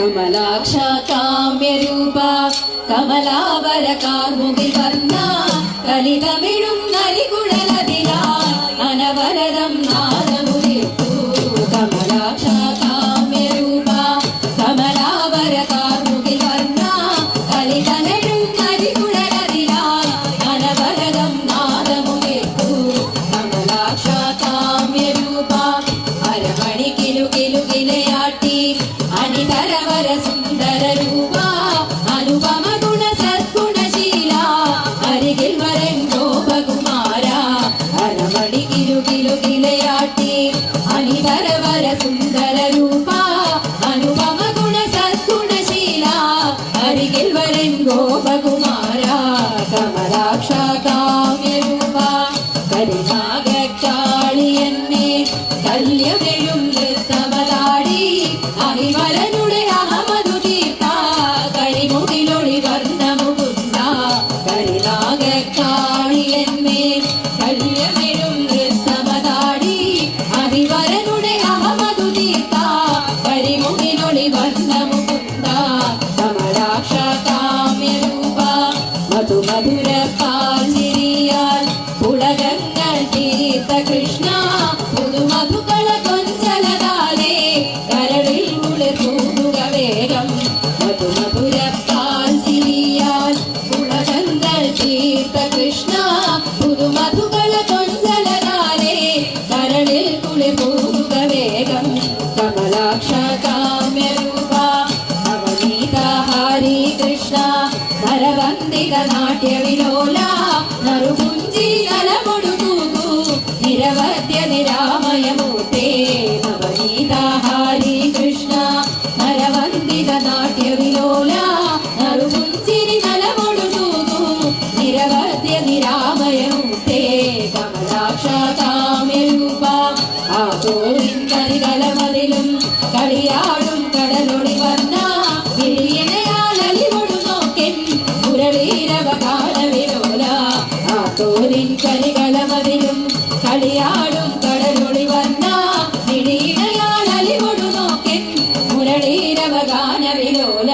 കമലാക്ഷ കാമ്യരൂപ കമലാവര കാർമുകിൽ വർണ കലിതമിഴും അനിതരവര സുന്ദര രൂപ അനുപമ ഗുണ സദ്ഗുണശീല അരികിൽ വരൻ ഗോപകുമാര കമലാക്ഷ കാമ്യരൂപ കല്യമെഴും അണിമലനുടെ നരവന്ദിത നാട്യ വിലോല നറുപുഞ്ചി നലമൊടുകൂകു നിരവധ്യ നിരാമയമൂർത്തേ നവനീത ഹരി കൃഷ്ണ. നരവന്ദിത നാട്യ വിലോല നറുപുഞ്ചിരി നലമൊടുകൂകു നിരവധ്യ നിരാമയമൂർത്തേ കമലാക്ഷ കാമ്യരൂപ. ആ തോളിൻ കരികലമതിലും കളിയാടും കടലുളി വന്ന നിടീടയാൾ അലികൊടു നോക്കൻ മുരളീരവ ഗാനവിലോല